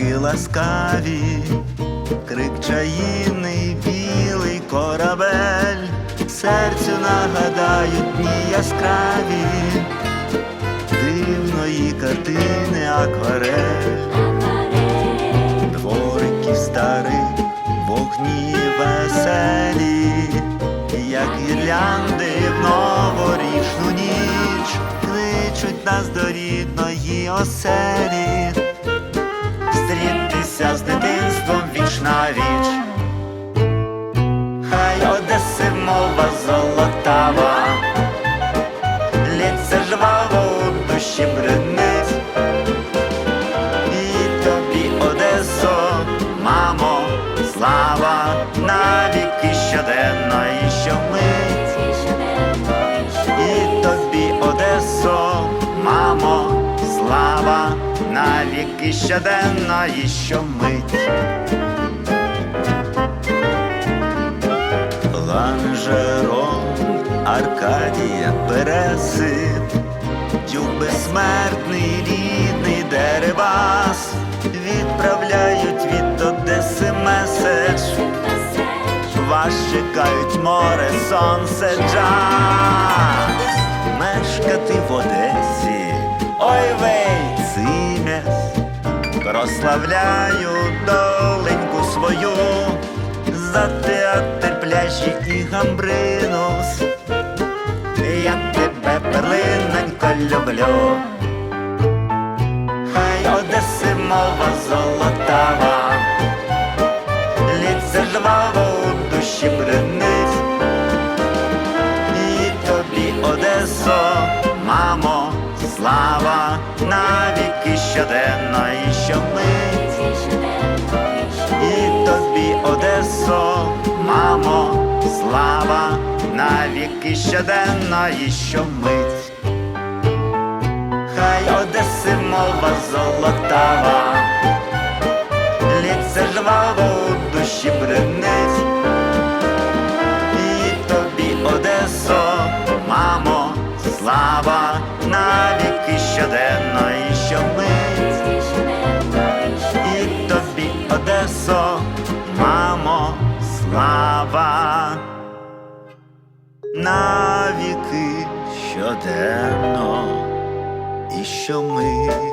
зіроньки ласкаві, крик чаїний, білий корабель, серцю нагадають дні яскраві, дивної картини акварель, дворики старих, вогні веселі, як гірлянди в новорічну ніч, кличуть нас до рідної оселі, стрітися з дитинством віч на віч. Хай Одеси мова золотава, лється жваво у душі бринить. І тобі, Одесо, мамо, слава навіки навіки щоденно і щомить. Ланжерон, Аркадія, Переси, Дюк безсмертний, рідний деревас, відправляють від Одеси меседж. Вас чекають море, сонце, джаз Мешкати в Прославляю доленьку свою. За театр пляжі і гамбринус Я тебе, перлинонько, люблю. Хай Одеси мова золотава. Лється жваво у душі бренить І тобі, Одесо, мамо, слава навіки щоденно і щомить. Хай Одеси мова золотава Лється жваво у душі бренить. І тобі, Одесо, мамо, слава навіки щоденно щоденно і щомить